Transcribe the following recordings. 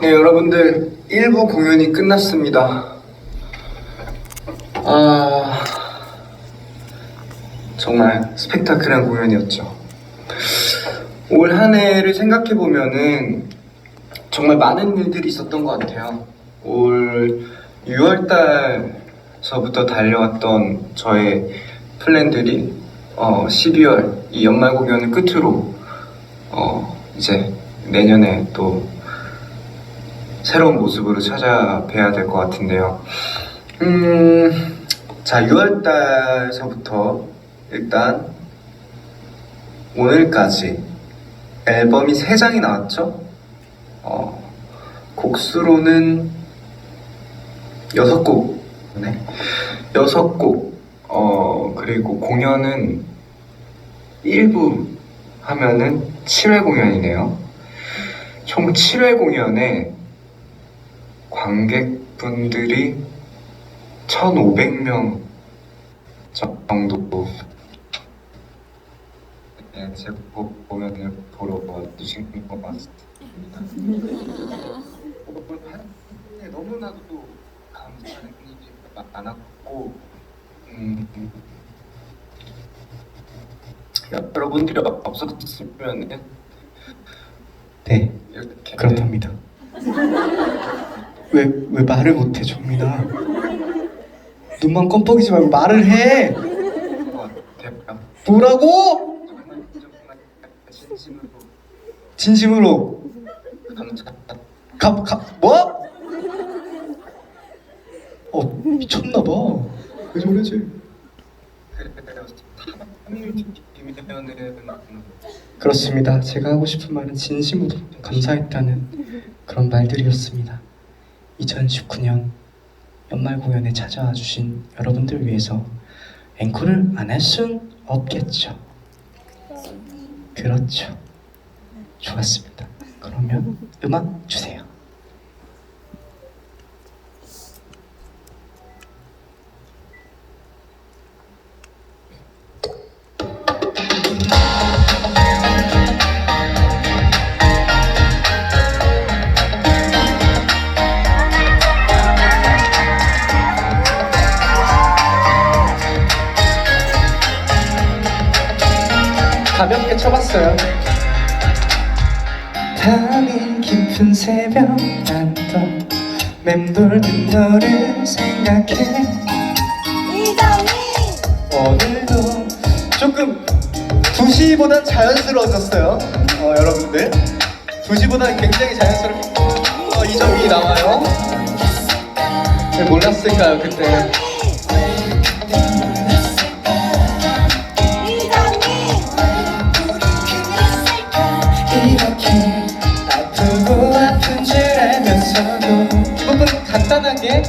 네, 여러분들 1부 공연이 끝났습니다. 아, 정말 스펙타클한 공연이었죠. 올 한 해를 생각해 보면은 정말 많은 일들이 있었던 것 같아요. 올 6월 달서부터 달려왔던 저의 플랜들이 어, 12월 이 연말 공연을 끝으로 어, 이제 내년에 또 새로운 모습으로 찾아뵈야 될 것 같은데요. 음, 자, 6월 달서부터 일단 오늘까지 앨범이 3장이 나왔죠? 어, 곡수로는 6곡, 네. 6곡, 어, 그리고 공연은 1부 하면은 7회 공연이네요. 총 7회 공연에 관객분들이 1,500명 정도 네, 제 보- 공연을 보러 와주신 것 같습니다. 네, 너무나도 감사한 일이 많았고 음, 여러분들이 없었으면 네, 그렇답니다. 왜, 왜 말을 못해, 정민아? 눈만 껌뻑이지 말고 말을 해! 뭐라고? 진심으로. 가, 가, 뭐? 어, 미쳤나봐. 왜 저러지? 그렇습니다. 제가 하고 싶은 말은 진심으로 감사했다는 그런 말들이었습니다. 2019년 연말 공연에 찾아와 주신 여러분들 위해서 앵콜을 안 할 순 없겠죠. 그렇죠. 좋았습니다. 그러면 음악 주세요. 가볍게 쳐봤어요. 밤이 깊은 새벽 난또 맴돌던 너를 생각해. 오늘도 조금 2시보단 자연스러워졌어요. 어, 여러분들. 2시보다 굉장히 자연스럽게. 어, 이 점이 나와요. 왜 몰랐을까요 그때 간단하게.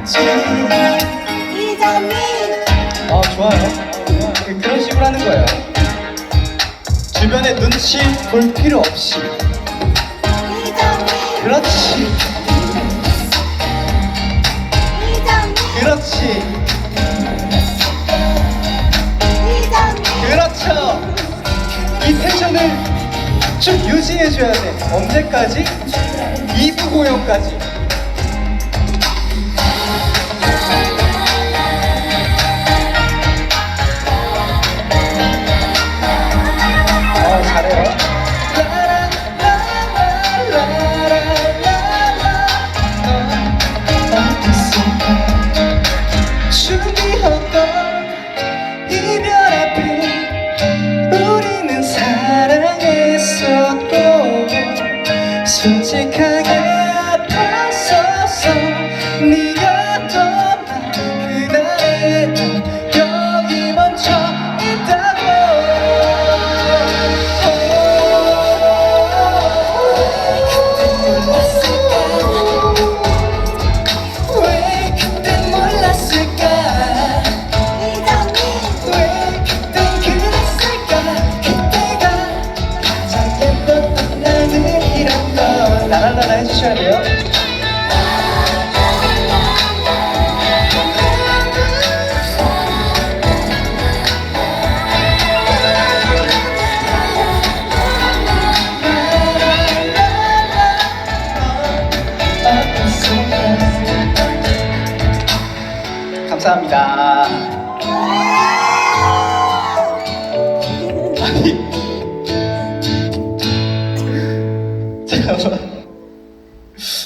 있지 아 좋아요 그런 식으로 하는 거예요. 주변에 눈치 볼 필요 없이. 그렇지. 그렇지. 그렇죠. 이 텐션을 쭉 유지해줘야 돼. 언제까지? 2부 공연까지 해주셔야 돼요. 감사합니다. 아니 잠깐만.